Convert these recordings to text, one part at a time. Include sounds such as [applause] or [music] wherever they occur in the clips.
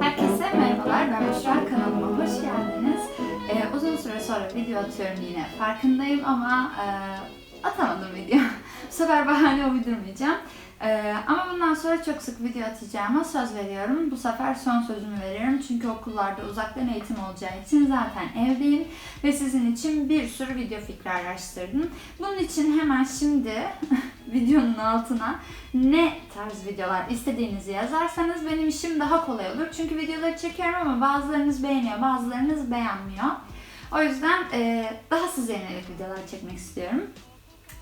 Herkese merhabalar, ben Büşra. Kanalıma hoş geldiniz. Ee, uzun süre sonra video atıyorum yine farkındayım ama e, atamadım video. [laughs] Bu sefer bahane uydurmayacağım. Ee, ama bundan sonra çok sık video atacağıma söz veriyorum. Bu sefer son sözümü veriyorum çünkü okullarda uzaktan eğitim olacağı için zaten evdeyim ve sizin için bir sürü video fikri araştırdım. Bunun için hemen şimdi [laughs] videonun altına ne tarz videolar istediğinizi yazarsanız benim işim daha kolay olur. Çünkü videoları çekiyorum ama bazılarınız beğeniyor, bazılarınız beğenmiyor. O yüzden e, daha size yönelik videolar çekmek istiyorum.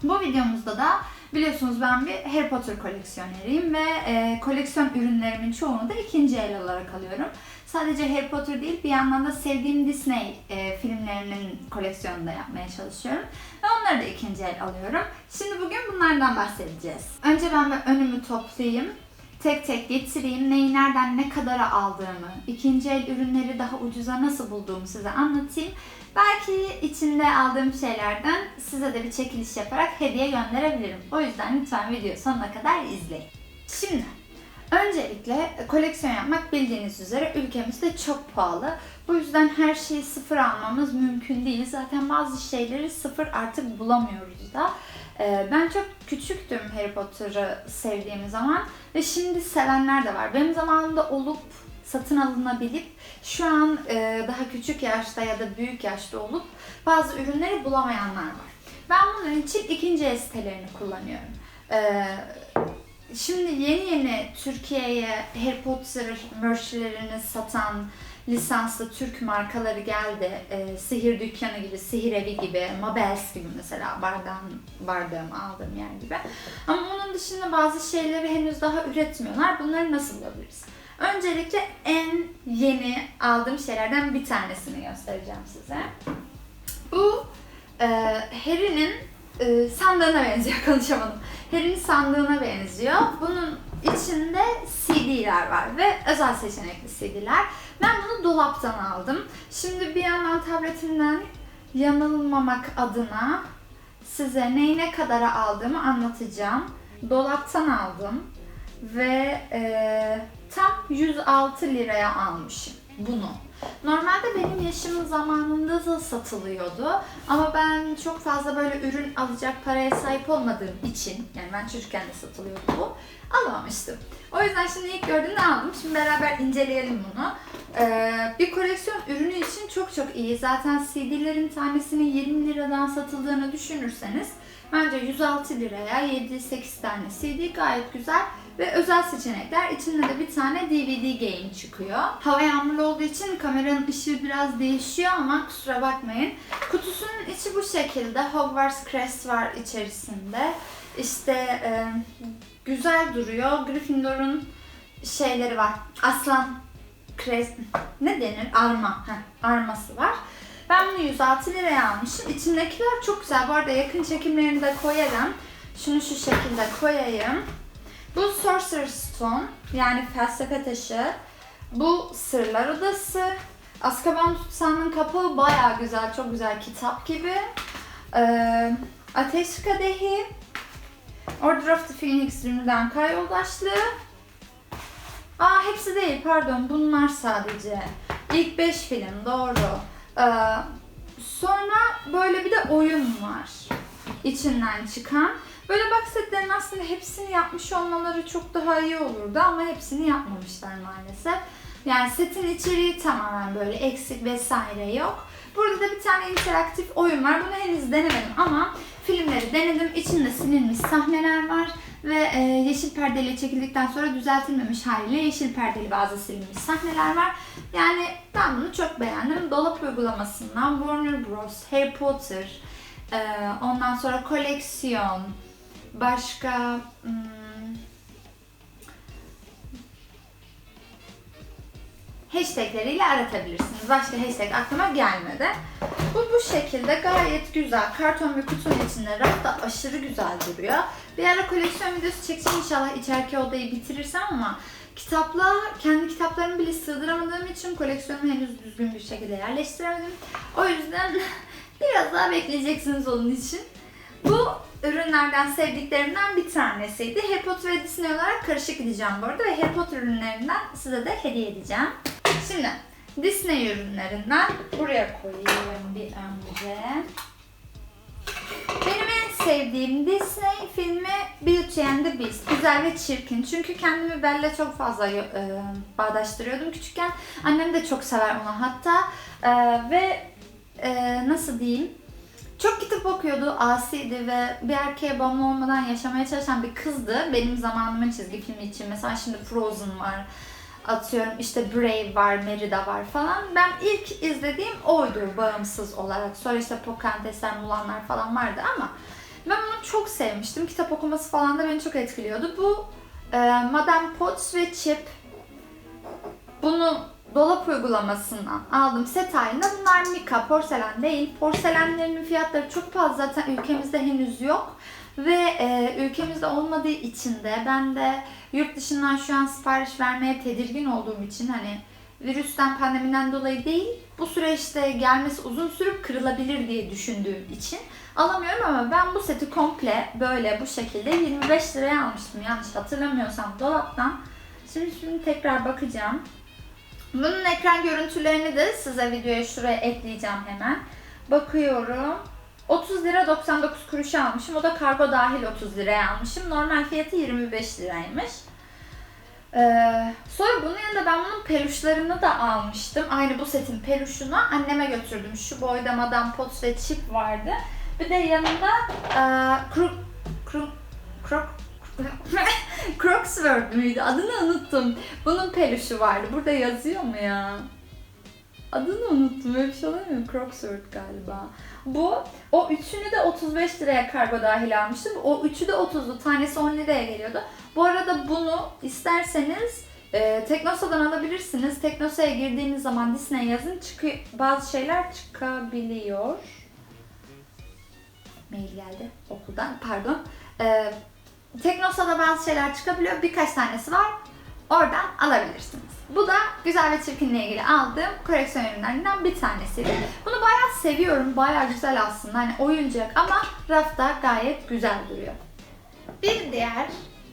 Bu videomuzda da biliyorsunuz ben bir Harry Potter koleksiyoneriyim ve e, koleksiyon ürünlerimin çoğunu da ikinci el olarak alıyorum. Sadece Harry Potter değil bir yandan da sevdiğim Disney e, filmlerinin koleksiyonunu da yapmaya çalışıyorum. Ve onları da ikinci el alıyorum. Şimdi bugün bunlardan bahsedeceğiz. Önce ben bir önümü toplayayım. Tek tek getireyim. Neyi nereden ne kadara aldığımı, ikinci el ürünleri daha ucuza nasıl bulduğumu size anlatayım. Belki içinde aldığım şeylerden size de bir çekiliş yaparak hediye gönderebilirim. O yüzden lütfen video sonuna kadar izleyin. Şimdi Öncelikle koleksiyon yapmak bildiğiniz üzere ülkemizde çok pahalı. Bu yüzden her şeyi sıfır almamız mümkün değil. Zaten bazı şeyleri sıfır artık bulamıyoruz da. Ee, Ben çok küçüktüm Harry Potter'ı sevdiğim zaman ve şimdi sevenler de var. Benim zamanımda olup satın alınabilip şu an e, daha küçük yaşta ya da büyük yaşta olup bazı ürünleri bulamayanlar var. Ben bunun için ikinci el sitelerini kullanıyorum. Ee, Şimdi yeni yeni Türkiye'ye Harry Potter merchlerini satan lisanslı Türk markaları geldi. Ee, sihir dükkanı gibi, sihir evi gibi, Mabels gibi mesela bardağım, bardağım aldığım yer gibi. Ama onun dışında bazı şeyleri henüz daha üretmiyorlar. Bunları nasıl bulabiliriz? Öncelikle en yeni aldığım şeylerden bir tanesini göstereceğim size. Bu e, Harry'nin e, sandığına benziyor, [laughs] konuşamadım. Harry'nin sandığına benziyor. Bunun içinde CD'ler var ve özel seçenekli CD'ler. Ben bunu dolaptan aldım. Şimdi bir yandan tabletimden yanılmamak adına size neyi ne kadara aldığımı anlatacağım. Dolaptan aldım ve e, tam 106 liraya almışım bunu. Normalde benim yaşımın zamanında da satılıyordu. Ama ben çok fazla böyle ürün alacak paraya sahip olmadığım için, yani ben çocukken de satılıyordu bu, alamamıştım. O yüzden şimdi ilk gördüğümde aldım. Şimdi beraber inceleyelim bunu. Ee, bir koleksiyon ürünü için çok çok iyi. Zaten CD'lerin tanesinin 20 liradan satıldığını düşünürseniz bence 106 liraya 7-8 tane CD gayet güzel ve özel seçenekler. İçinde de bir tane DVD game çıkıyor. Hava yağmurlu olduğu için kameranın ışığı biraz değişiyor ama kusura bakmayın. Kutusunun içi bu şekilde. Hogwarts Crest var içerisinde. İşte e, güzel duruyor. Gryffindor'un şeyleri var. Aslan Crest ne denir? Arma. Heh, arması var. Ben bunu 106 liraya almışım. İçindekiler çok güzel. Bu arada yakın çekimlerini de koyarım. Şunu şu şekilde koyayım. Bu Sorcerer's Stone yani felsefe taşı. Bu Sırlar Odası. Azkaban Tutsağı'nın kapağı baya güzel, çok güzel kitap gibi. Ee, Ateş Kadehi. Order of the Phoenix Zümrüden Kay Yoldaşlığı. Aa hepsi değil pardon bunlar sadece. İlk 5 film doğru. Ee, sonra böyle bir de oyun var. içinden çıkan. Böyle box setlerin aslında hepsini yapmış olmaları çok daha iyi olurdu ama hepsini yapmamışlar maalesef. Yani setin içeriği tamamen böyle eksik vesaire yok. Burada da bir tane interaktif oyun var. Bunu henüz denemedim ama filmleri denedim. İçinde silinmiş sahneler var ve e, yeşil perdeli çekildikten sonra düzeltilmemiş haliyle yeşil perdeli bazı silinmiş sahneler var. Yani ben bunu çok beğendim. Dolap uygulamasından Warner Bros, Harry Potter, e, ondan sonra koleksiyon, başka hmm, hashtagleriyle aratabilirsiniz. Başka hashtag aklıma gelmedi. Bu bu şekilde gayet güzel. Karton bir kutunun içinde rafta aşırı güzel duruyor. Bir ara koleksiyon videosu çekeceğim inşallah içeriki odayı bitirirsem ama kitapla kendi kitaplarımı bile sığdıramadığım için koleksiyonumu henüz düzgün bir şekilde yerleştiremedim. O yüzden [laughs] biraz daha bekleyeceksiniz onun için. Bu ürünlerden sevdiklerimden bir tanesiydi. Harry ve Disney olarak karışık gideceğim bu arada ve Harry ürünlerinden size de hediye edeceğim. Şimdi Disney ürünlerinden buraya koyayım bir önce. Benim en sevdiğim Disney filmi Beauty and the Beast. Güzel ve çirkin. Çünkü kendimi Belle'le çok fazla e, bağdaştırıyordum küçükken. Annem de çok sever onu hatta. E, ve e, nasıl diyeyim? Çok kitap okuyordu, asiydi ve bir erkeğe bağımlı olmadan yaşamaya çalışan bir kızdı. Benim zamanımın çizgi filmi için. Mesela şimdi Frozen var, atıyorum işte Brave var, Merida var falan. Ben ilk izlediğim oydu bağımsız olarak. Sonra işte Pocahontas'lar, Mulanlar falan vardı ama ben onu çok sevmiştim. Kitap okuması falan da beni çok etkiliyordu. Bu e, Madame Potts ve Chip bunu dolap uygulamasından aldım set halinde. Bunlar mika, porselen değil. Porselenlerin fiyatları çok fazla zaten ülkemizde henüz yok. Ve e, ülkemizde olmadığı için de ben de yurt dışından şu an sipariş vermeye tedirgin olduğum için hani virüsten pandemiden dolayı değil bu süreçte gelmesi uzun sürüp kırılabilir diye düşündüğüm için alamıyorum ama ben bu seti komple böyle bu şekilde 25 liraya almıştım yanlış hatırlamıyorsam dolaptan. Şimdi şimdi tekrar bakacağım. Bunun ekran görüntülerini de size videoya şuraya ekleyeceğim hemen. Bakıyorum. 30 lira 99 kuruş almışım. O da kargo dahil 30 liraya almışım. Normal fiyatı 25 liraymış. Ee, sonra bunun yanında ben bunun peluşlarını da almıştım. Aynı bu setin peluşunu anneme götürdüm. Şu boyda Madame Potts ve Chip vardı. Bir de yanında e, Crook Crook Crook [laughs] Crocsworth müydü? Adını unuttum. Bunun peluşu vardı. Burada yazıyor mu ya? Adını unuttum. Öyle bir şey olamıyor? Crocsworth galiba. Bu, o üçünü de 35 liraya kargo dahil almıştım. O üçü de 30'lu. Tanesi 10 liraya geliyordu. Bu arada bunu isterseniz e, Teknosa'dan alabilirsiniz. Teknosa'ya girdiğiniz zaman Disney yazın çıkıyor, bazı şeyler çıkabiliyor. Mail geldi okuldan pardon. E, Teknosa'da bazı şeyler çıkabiliyor. Birkaç tanesi var. Oradan alabilirsiniz. Bu da güzel ve çirkinle ilgili aldığım koleksiyon ürünlerinden bir tanesiydi. Bunu bayağı seviyorum. Bayağı güzel aslında. Hani oyuncak ama rafta gayet güzel duruyor. Bir diğer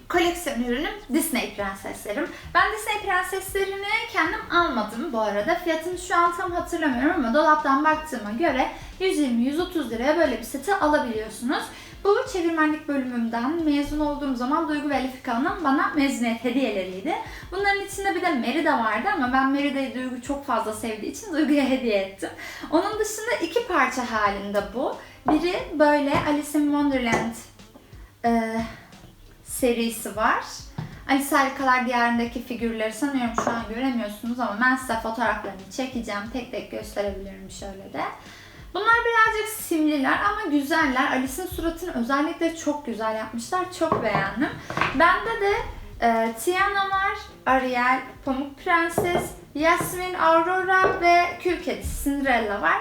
koleksiyon ürünüm Disney prenseslerim. Ben Disney prenseslerini kendim almadım bu arada. Fiyatını şu an tam hatırlamıyorum ama dolaptan baktığıma göre 120-130 liraya böyle bir seti alabiliyorsunuz. Bu çevirmenlik bölümümden mezun olduğum zaman Duygu ve Elif Kalın'ın bana mezuniyet hediyeleriydi. Bunların içinde bir de Merida vardı ama ben Merida'yı Duygu çok fazla sevdiği için Duygu'ya hediye ettim. Onun dışında iki parça halinde bu. Biri böyle Alice in Wonderland e, serisi var. Alice Harikalar Diyarı'ndaki figürleri sanıyorum şu an göremiyorsunuz ama ben size fotoğraflarını çekeceğim. Tek tek gösterebilirim şöyle de. Bunlar birazcık simliler ama güzeller. Alice'in suratını özellikle çok güzel yapmışlar. Çok beğendim. Bende de e, Tiana var, Ariel, Pamuk Prenses, Yasmin, Aurora ve Kül Kedisi Cinderella var.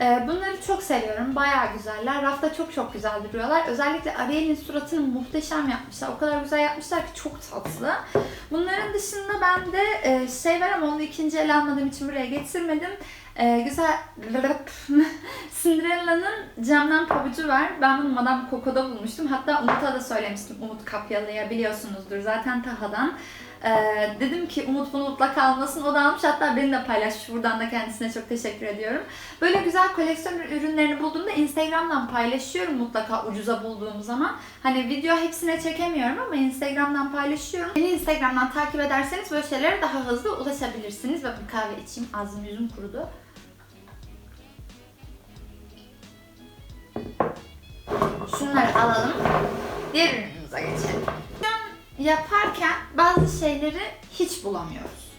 E, bunları çok seviyorum. Bayağı güzeller. Rafta çok çok güzel duruyorlar. Özellikle Ariel'in suratını muhteşem yapmışlar. O kadar güzel yapmışlar ki çok tatlı. Bunların dışında ben de e, şey var ama onu ikinci el almadığım için buraya getirmedim. E, güzel [laughs] Cinderella'nın camdan pabucu var. Ben bunu Madame Coco'da bulmuştum. Hatta Umut'a da söylemiştim. Umut Kapyalı'ya biliyorsunuzdur zaten Taha'dan. Ee, dedim ki Umut bunu mutlaka almasın. O da almış. Hatta beni de paylaşmış. Buradan da kendisine çok teşekkür ediyorum. Böyle güzel koleksiyon ürünlerini bulduğumda Instagram'dan paylaşıyorum mutlaka ucuza bulduğum zaman. Hani video hepsine çekemiyorum ama Instagram'dan paylaşıyorum. Beni Instagram'dan takip ederseniz böyle şeylere daha hızlı ulaşabilirsiniz. Bir kahve içeyim. Ağzım yüzüm kurudu. Şunları alalım. Diğer ürünümüze geçelim. Yaparken bazı şeyleri hiç bulamıyoruz.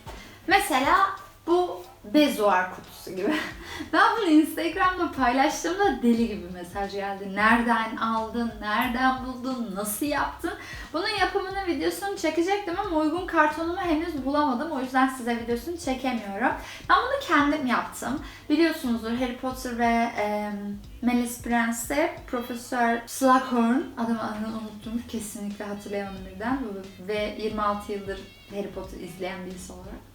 Mesela bu bezuar kutusu gibi. [laughs] Ben bunu Instagram'da paylaştığımda deli gibi mesaj geldi. Nereden aldın, nereden buldun, nasıl yaptın? Bunun yapımının videosunu çekecektim ama uygun kartonumu henüz bulamadım. O yüzden size videosunu çekemiyorum. Ben bunu kendim yaptım. Biliyorsunuzdur Harry Potter ve e, Melis Prence'de Profesör Slughorn, adamın adını unuttum. Kesinlikle hatırlayamadım birden. Ve 26 yıldır Harry Potter izleyen birisi olarak.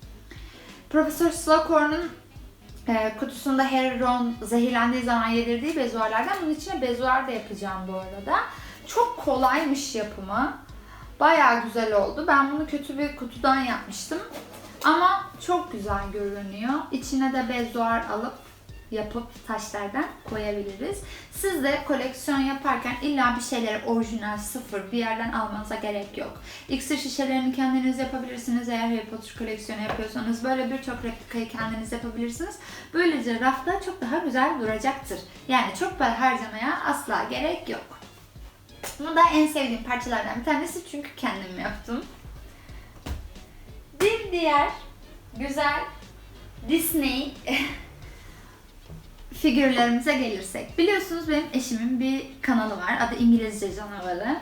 Profesör Slughorn'un e, kutusunda Harry Ron zehirlendiği zaman yedirdiği bezuarlardan bunun içine bezuar da yapacağım bu arada. çok kolaymış yapımı. Bayağı güzel oldu. Ben bunu kötü bir kutudan yapmıştım. Ama çok güzel görünüyor. İçine de bezuar alıp yapıp taşlardan koyabiliriz. Siz de koleksiyon yaparken illa bir şeyleri orijinal, sıfır bir yerden almanıza gerek yok. İksir şişelerini kendiniz yapabilirsiniz eğer Harry Potter koleksiyonu yapıyorsanız. Böyle birçok replikayı kendiniz yapabilirsiniz. Böylece rafta çok daha güzel duracaktır. Yani çok para harcamaya asla gerek yok. Bu da en sevdiğim parçalardan bir tanesi çünkü kendim yaptım. Bir diğer güzel Disney [laughs] figürlerimize gelirsek. Biliyorsunuz benim eşimin bir kanalı var. Adı İngilizce Canavarı.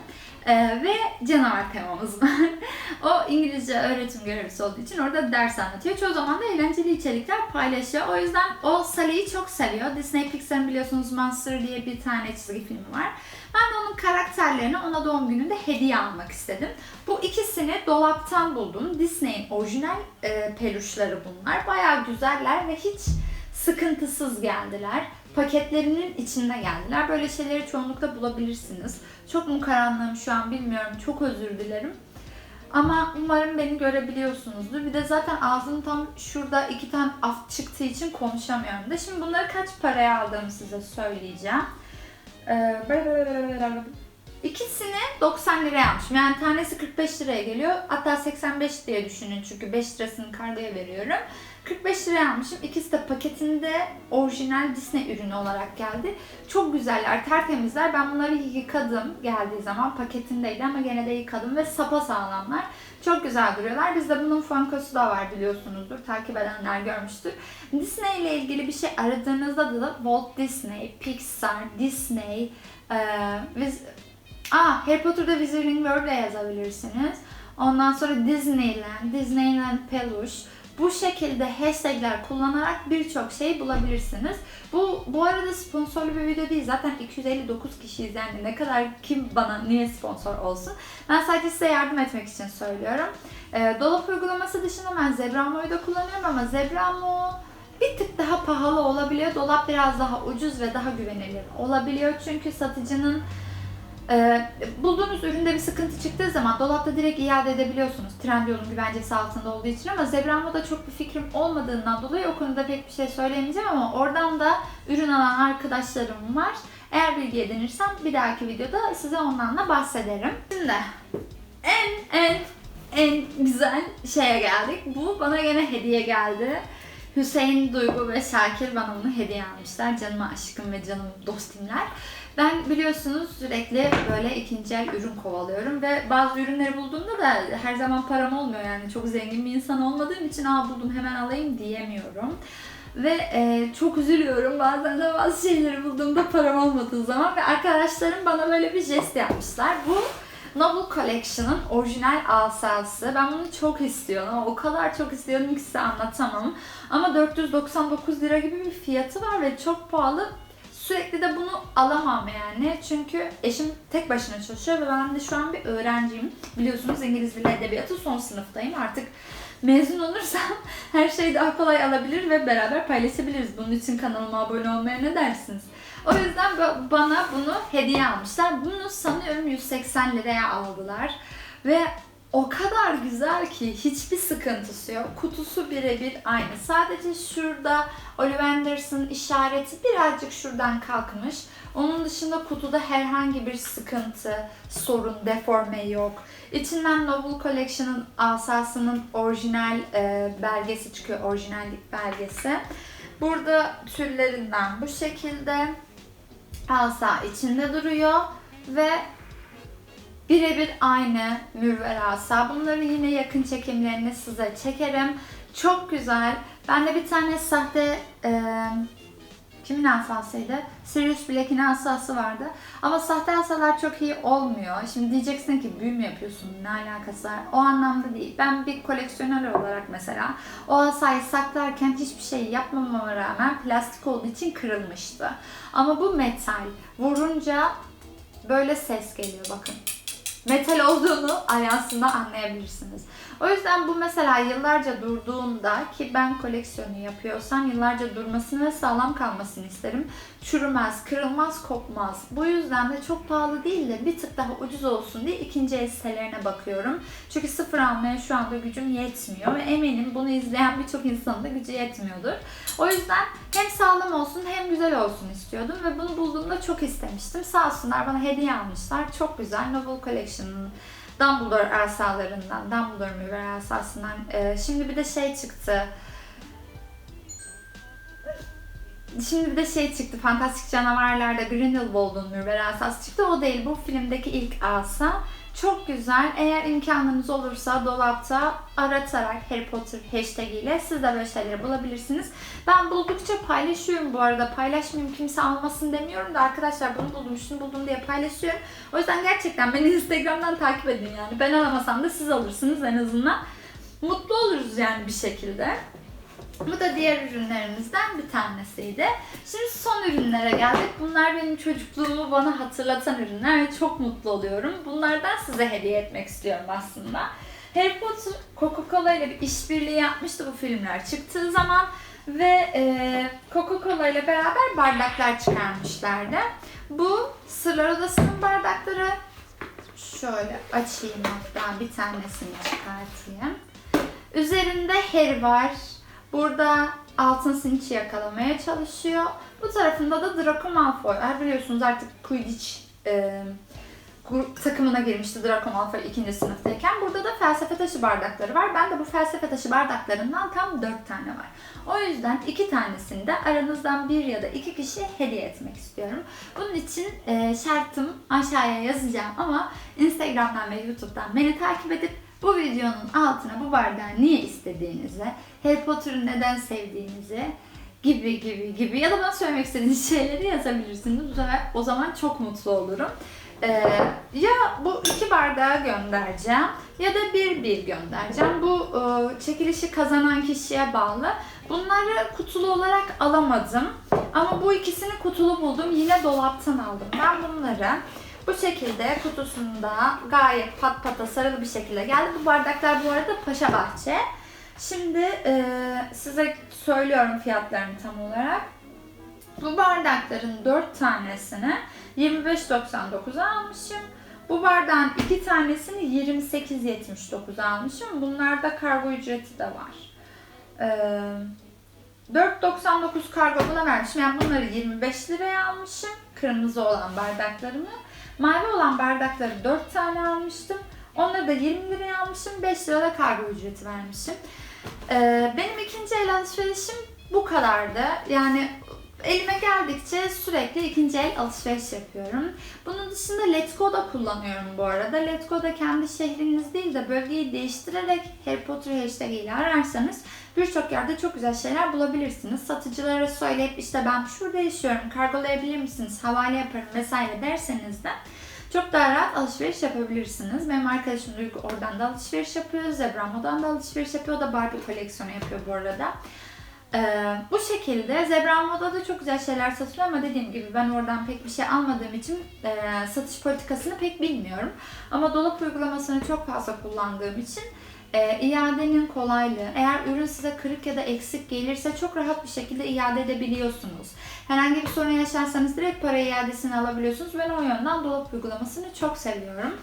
Ee, ve canavar temamız var. [laughs] o İngilizce öğretim görevlisi olduğu için orada ders anlatıyor. Çoğu zaman da eğlenceli içerikler paylaşıyor. O yüzden o Sally'i çok seviyor. Disney Pixar'ın biliyorsunuz Monster diye bir tane çizgi filmi var. Ben de onun karakterlerini ona doğum gününde hediye almak istedim. Bu ikisini dolaptan buldum. Disney'in orijinal e, peluşları bunlar. Bayağı güzeller ve hiç sıkıntısız geldiler. Paketlerinin içinde geldiler. Böyle şeyleri çoğunlukla bulabilirsiniz. Çok mu karanlığım şu an bilmiyorum. Çok özür dilerim. Ama umarım beni görebiliyorsunuzdur. Bir de zaten ağzım tam şurada iki tane af çıktığı için konuşamıyorum da. Şimdi bunları kaç paraya aldığımı size söyleyeceğim. Ee, İkisini 90 liraya almışım. Yani tanesi 45 liraya geliyor. Hatta 85 diye düşünün çünkü 5 lirasını kargoya veriyorum. 45 liraya almışım. İkisi de paketinde orijinal Disney ürünü olarak geldi. Çok güzeller, tertemizler. Ben bunları yıkadım geldiği zaman. Paketindeydi ama gene de yıkadım ve sapa sağlamlar. Çok güzel duruyorlar. Bizde bunun Funko'su da var biliyorsunuzdur. Takip edenler görmüştür. Disney ile ilgili bir şey aradığınızda da Walt Disney, Pixar, Disney, ee, biz Aa, Harry Potter'da Wizarding World'e yazabilirsiniz. Ondan sonra Disneyland, Disneyland Peluche. Bu şekilde hashtagler kullanarak birçok şey bulabilirsiniz. Bu bu arada sponsorlu bir video değil. Zaten 259 kişi izlendi. Ne kadar kim bana niye sponsor olsun? Ben sadece size yardım etmek için söylüyorum. Ee, dolap uygulaması dışında ben Zebramo'yu da kullanıyorum ama Zebramo bir tık daha pahalı olabiliyor. Dolap biraz daha ucuz ve daha güvenilir olabiliyor. Çünkü satıcının ee, bulduğunuz üründe bir sıkıntı çıktığı zaman dolapta direkt iade edebiliyorsunuz. Trendyol'un güvencesi altında olduğu için ama Zebrano'da çok bir fikrim olmadığından dolayı o konuda pek bir şey söyleyemeyeceğim ama oradan da ürün alan arkadaşlarım var. Eğer bilgi edinirsem bir dahaki videoda size ondan da bahsederim. Şimdi en en en güzel şeye geldik. Bu bana gene hediye geldi. Hüseyin, Duygu ve Şakir bana bunu hediye almışlar. Canıma aşkım ve canım dostimler. Ben biliyorsunuz sürekli böyle ikinci el ürün kovalıyorum ve bazı ürünleri bulduğumda da her zaman param olmuyor yani çok zengin bir insan olmadığım için aa buldum hemen alayım diyemiyorum. Ve e, çok üzülüyorum bazen de bazı şeyleri bulduğumda param olmadığı zaman ve arkadaşlarım bana böyle bir jest yapmışlar. Bu Noble Collection'ın orijinal asası. Ben bunu çok istiyorum ama o kadar çok istiyorum ki size anlatamam. Ama 499 lira gibi bir fiyatı var ve çok pahalı. Sürekli de bunu alamam yani. Çünkü eşim tek başına çalışıyor ve ben de şu an bir öğrenciyim. Biliyorsunuz İngiliz Dili Edebiyatı son sınıftayım. Artık mezun olursam [laughs] her şeyi daha kolay alabilir ve beraber paylaşabiliriz. Bunun için kanalıma abone olmaya ne dersiniz? O yüzden bana bunu hediye almışlar. Bunu sanıyorum 180 liraya aldılar. Ve o kadar güzel ki hiçbir sıkıntısı yok. Kutusu birebir aynı. Sadece şurada Ollivanders'ın işareti birazcık şuradan kalkmış. Onun dışında kutuda herhangi bir sıkıntı, sorun, deforme yok. İçinden Noble Collection'ın asasının orijinal e, belgesi çıkıyor, orijinallik belgesi. Burada türlerinden bu şekilde asa içinde duruyor ve birebir aynı mürver asa. Bunları yine yakın çekimlerini size çekerim. Çok güzel. Bende bir tane sahte e, kimin asasıydı? Sirius Black'in asası vardı. Ama sahte asalar çok iyi olmuyor. Şimdi diyeceksin ki büyü mü yapıyorsun? Ne alakası var? O anlamda değil. Ben bir koleksiyoner olarak mesela o asayı saklarken hiçbir şey yapmamama rağmen plastik olduğu için kırılmıştı. Ama bu metal. Vurunca böyle ses geliyor bakın. Metal olduğunu ayansında anlayabilirsiniz. O yüzden bu mesela yıllarca durduğunda ki ben koleksiyonu yapıyorsam yıllarca durmasını ve sağlam kalmasını isterim. Çürümez, kırılmaz, kopmaz. Bu yüzden de çok pahalı değil de bir tık daha ucuz olsun diye ikinci el sitelerine bakıyorum. Çünkü sıfır almaya şu anda gücüm yetmiyor ve eminim bunu izleyen birçok insanın da gücü yetmiyordur. O yüzden hem sağlam olsun hem güzel olsun istiyordum ve bunu bulduğumda çok istemiştim. Sağ olsunlar bana hediye almışlar. Çok güzel. Novel Collection'ın Dumbledore asalarından, Dumbledore müver asasından. Ee, şimdi bir de şey çıktı. Şimdi bir de şey çıktı. Fantastik Canavarlar'da Grindelwald'un mürver asası çıktı. O değil. Bu filmdeki ilk asa. Çok güzel. Eğer imkanınız olursa dolapta aratarak Harry Potter hashtag ile siz de böyle şeyleri bulabilirsiniz. Ben buldukça paylaşıyorum bu arada. Paylaşmayayım kimse almasın demiyorum da arkadaşlar bunu buldum, şunu buldum diye paylaşıyorum. O yüzden gerçekten beni [laughs] Instagram'dan takip edin yani. Ben alamasam da siz alırsınız en azından. Mutlu oluruz yani bir şekilde. Bu da diğer ürünlerimizden bir tanesiydi. Şimdi son ürünlere geldik. Bunlar benim çocukluğumu bana hatırlatan ürünler ve çok mutlu oluyorum. Bunlardan size hediye etmek istiyorum aslında. Harry Potter Coca-Cola ile bir işbirliği yapmıştı bu filmler çıktığı zaman ve e, Coca-Cola ile beraber bardaklar çıkarmışlardı. Bu Sırlar Odası'nın bardakları. Şöyle açayım hatta bir tanesini çıkartayım. Üzerinde Harry var. Burada altın sinçi yakalamaya çalışıyor. Bu tarafında da Draco Malfoy var. Biliyorsunuz artık Quidditch e, takımına girmişti Draco Malfoy ikinci sınıftayken. Burada da felsefe taşı bardakları var. Ben de bu felsefe taşı bardaklarından tam 4 tane var. O yüzden iki tanesini de aranızdan bir ya da iki kişi hediye etmek istiyorum. Bunun için e, şartım aşağıya yazacağım ama Instagram'dan ve YouTube'dan beni takip edip bu videonun altına bu bardağı niye istediğinizi, Harry Potter'ı neden sevdiğinizi gibi gibi gibi ya da bana söylemek istediğiniz şeyleri yazabilirsiniz. O zaman, çok mutlu olurum. Ee, ya bu iki bardağı göndereceğim ya da bir bir göndereceğim. Bu e, çekilişi kazanan kişiye bağlı. Bunları kutulu olarak alamadım. Ama bu ikisini kutulu buldum. Yine dolaptan aldım. Ben bunları bu şekilde kutusunda gayet pat pata sarılı bir şekilde geldi. Bu bardaklar bu arada Paşa Bahçe. Şimdi e, size söylüyorum fiyatlarını tam olarak. Bu bardakların 4 tanesini 25.99'a almışım. Bu bardağın 2 tanesini 28.79'a almışım. Bunlarda kargo ücreti de var. Ee, 4.99 kargo buna vermişim. Yani bunları 25 liraya almışım. Kırmızı olan bardaklarımı. Mavi olan bardakları 4 tane almıştım. Onları da 20 liraya almışım. 5 lira da kargo ücreti vermişim. Ee, benim ikinci el alışverişim bu kadardı. Yani elime geldikçe sürekli ikinci el alışveriş yapıyorum. Bunun dışında Letgo da kullanıyorum bu arada. Letgo da kendi şehriniz değil de bölgeyi değiştirerek Harry Potter hashtag ile ararsanız birçok yerde çok güzel şeyler bulabilirsiniz. Satıcılara söyleyip işte ben şurada yaşıyorum kargolayabilir misiniz, havale yaparım vesaire derseniz de çok daha rahat alışveriş yapabilirsiniz. Benim arkadaşım Duygu oradan da alışveriş yapıyor. Zebramo'dan da alışveriş yapıyor. O da Barbie koleksiyonu yapıyor bu arada. Ee, bu şekilde Zebra Moda'da çok güzel şeyler satılıyor ama dediğim gibi ben oradan pek bir şey almadığım için e, satış politikasını pek bilmiyorum. Ama dolap uygulamasını çok fazla kullandığım için e, iadenin kolaylığı, eğer ürün size kırık ya da eksik gelirse çok rahat bir şekilde iade edebiliyorsunuz. Herhangi bir sorun yaşarsanız direkt para iadesini alabiliyorsunuz. Ben o yönden dolap uygulamasını çok seviyorum.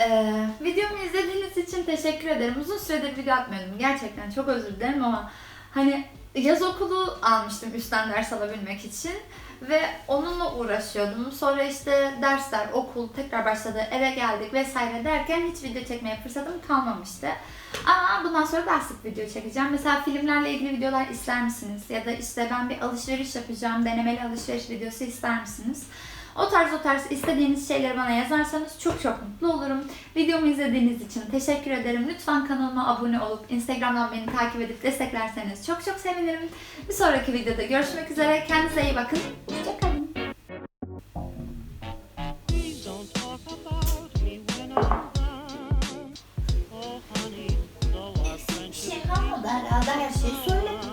Ee, videomu izlediğiniz için teşekkür ederim. Uzun süredir video atmıyordum. Gerçekten çok özür dilerim ama hani yaz okulu almıştım üstten ders alabilmek için ve onunla uğraşıyordum. Sonra işte dersler, okul tekrar başladı, eve geldik vesaire derken hiç video çekmeye fırsatım kalmamıştı. Ama bundan sonra daha sık video çekeceğim. Mesela filmlerle ilgili videolar ister misiniz? Ya da işte ben bir alışveriş yapacağım, denemeli alışveriş videosu ister misiniz? O tarz o tarz istediğiniz şeyleri bana yazarsanız çok çok mutlu olurum. Videomu izlediğiniz için teşekkür ederim. Lütfen kanalıma abone olup Instagram'dan beni takip edip desteklerseniz çok çok sevinirim. Bir sonraki videoda görüşmek üzere. Kendinize iyi bakın. Hoşçakalın. Around. Oh, şey kalmadı herhalde her şeyi söyledim.